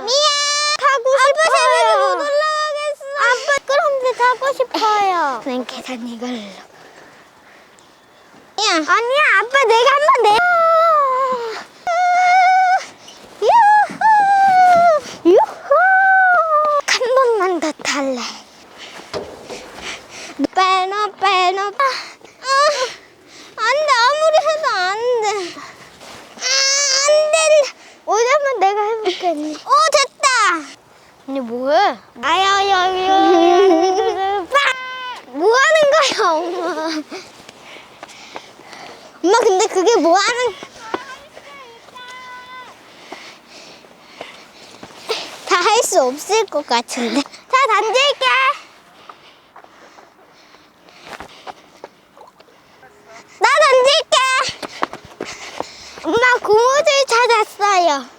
미안. 타고 싶어요. 아빠 제발 못 올라가겠어. 아빠 그런데 타고 싶어요. 난 계단 이걸로. 야. 아니야, 아빠 내가 한번 내. 유후. 유후. 한 번만 더 탈래. 빼노 빼노. 아, 안 돼. 아무리 해도 안 돼. 아, 안 된다. 오자면 내가 해볼게. 언니. 오, 됐다. 언니 뭐해? 아야야야야. 뭐 하는 거야, 엄마? 엄마, 근데 그게 뭐 하는 다 할 수 없을 것 같은데. 자, 던질게. 나 던질게. 엄마, 고무줄 찾았어요.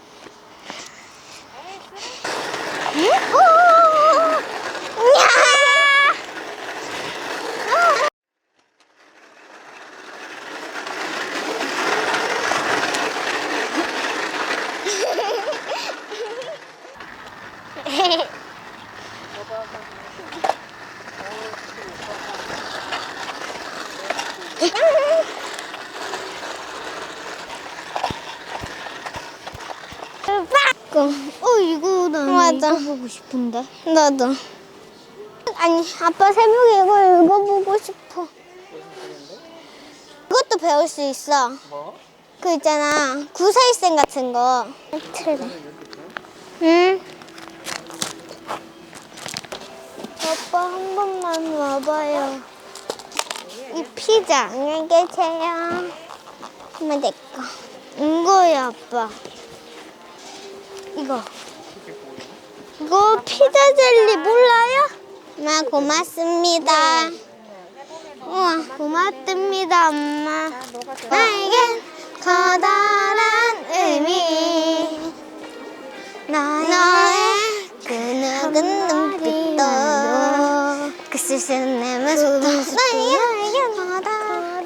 え っ 응? 오! 야! 어 이거 나 맞아. 보고 싶은데. 나도. 아니 아빠 새벽에 이거 읽어보고 싶어. 이것도 배울 수 있어. 뭐? 그 있잖아 구사일생 같은 거. 틀래. 응. 아빠 한 번만 와봐요. 이 피자 안녕히 계세요. 엄마 내 거. 이거야 아빠. 이거. 이거 피자 젤리 몰라요? 엄마 고맙습니다. 우와 고맙습니다 엄마. 나에겐 커다란 의미. 너의 그 누군 눈빛도 그 쓸쓸한 내 모습도 나에겐 커다란